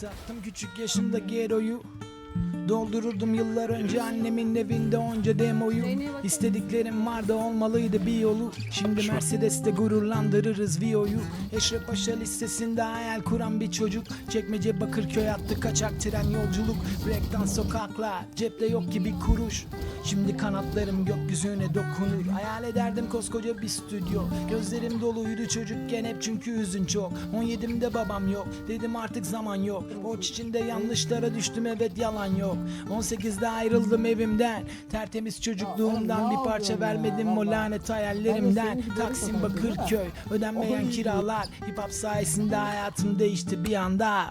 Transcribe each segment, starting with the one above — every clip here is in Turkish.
Taktım küçük yaşımda geroyu Doldururdum yıllar önce annemin evinde onca demoyu. İstediklerim vardı olmalıydı bir yolu. Şimdi Mercedes'te gururlandırırız Vio'yu. Eşref Paşa listesinde hayal kuran bir çocuk. Çekmece Bakırköy attı kaçak tren yolculuk. Break'tan sokaklar cepte yok ki bir kuruş. Şimdi kanatlarım gökyüzüne dokunur. Hayal ederdim koskoca bir stüdyo. Gözlerim doluydu çocukken hep çünkü hüzün çok. 17'imde babam yok Dedim artık zaman yok. Borç içinde yanlışlara düştüm evet yalan yok 18'de ayrıldım evimden. Tertemiz çocukluğumdan bir parça vermedim o lanet hayallerimden. Taksim Bakırköy ödenmeyen kiralar. Hip hop sayesinde hayatım değişti bir anda.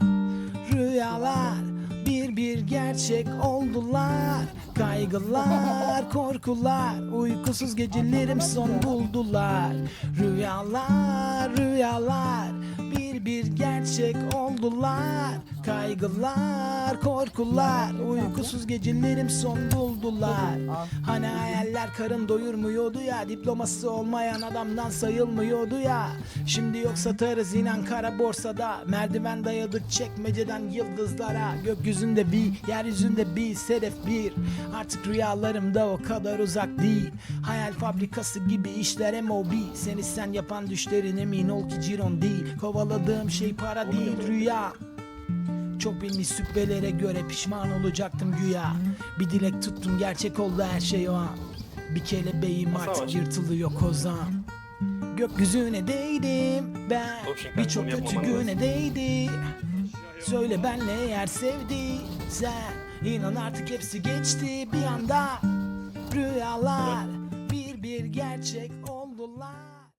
Rüyalar bir bir gerçek oldular. Kaygılar, korkular Uykusuz gecelerim son buldular. Rüyalar, rüyalar Bir bir gerçek oldular Kaygılar, korkular Uykusuz gecelerim son buldular. Hani hayaller karın doyurmuyordu ya Diploması olmayan adamdan sayılmıyordu ya. Şimdi yok satarız inan kara borsada Merdiven dayadık çekmeceden yıldızlara. Gökyüzünde bir, yeryüzünde bir, sedef bir. Artık rüyalarım da o kadar uzak değil. Hayal fabrikası gibi işler MOB Seni sen yapan düşlerin emin ol ki ciron değil. Kovaladığım şey para değil rüya çok bilmiş sübbelere göre pişman olacaktım güya. Bir dilek tuttum gerçek oldu her şey o an. Bir kelebeğim artık yırtılıyor kozan. Gökyüzüne değdim ben Birçok kötü güne değdi Söyle benle eğer sevdiysen İnan artık hepsi geçti. Bir anda Rüyalar bir bir gerçek oldular